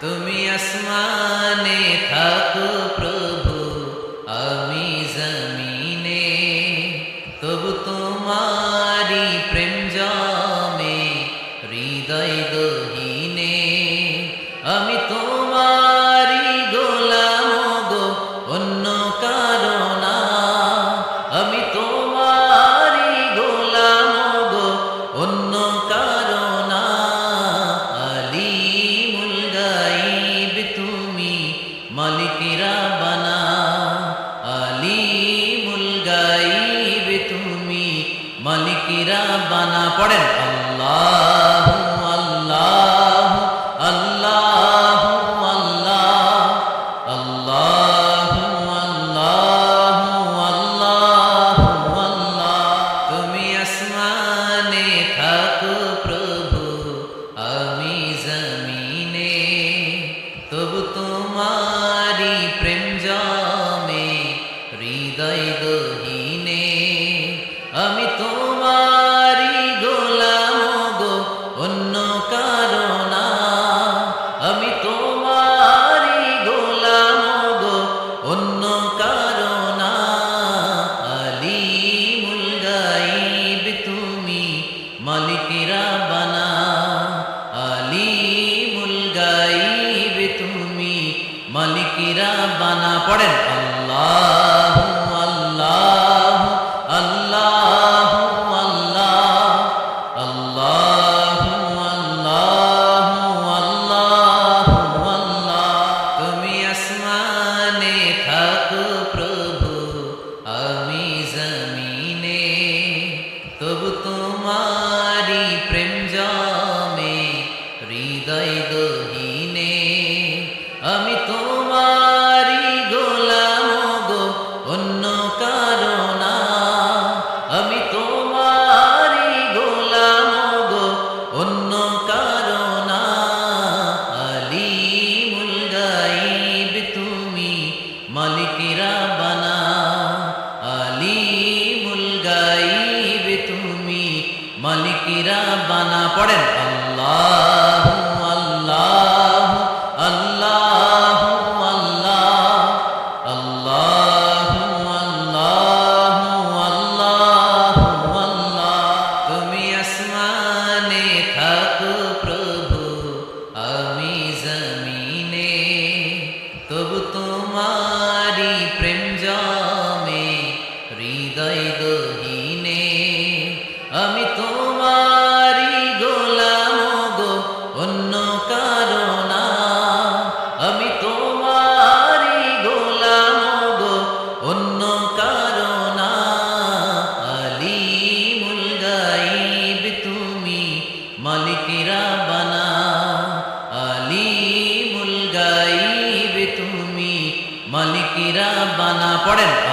তুমি আসমানে থাকো প্রভু আমি জমিনে। তবু তোমারি প্রেম জমে হৃদয় গহীনে। আমি মালিকিরা বানা আলিমুল গাইবে তুমি। মালিকিরা বানা পড়েন আল্লাহ। হৃদয় আমি তোমারি গোলাম অন্য কারণা আমি তোমারি গোলাম অন্য কারণা আলিমুল গাইব তুমি মালিকিরা বানা। আলিমুল গাইব তুমি মালিকিরা বানা। পড়েন আল্লাহ আমি তোমারি গোলাম গো, অন্য কারণা আমি তোমারি গোলাম গো, অন্য কারণা আলিমুল গাইব তুমি মালিকিরা বানা। আলিমুল গাইব তুমি মালিকিরা বানা। পড়েন। আসমানে থাকো প্রভু আমি জমিনে। তবু তোমারি প্রেম জমে হৃদয় গহীনে আমি পড়েন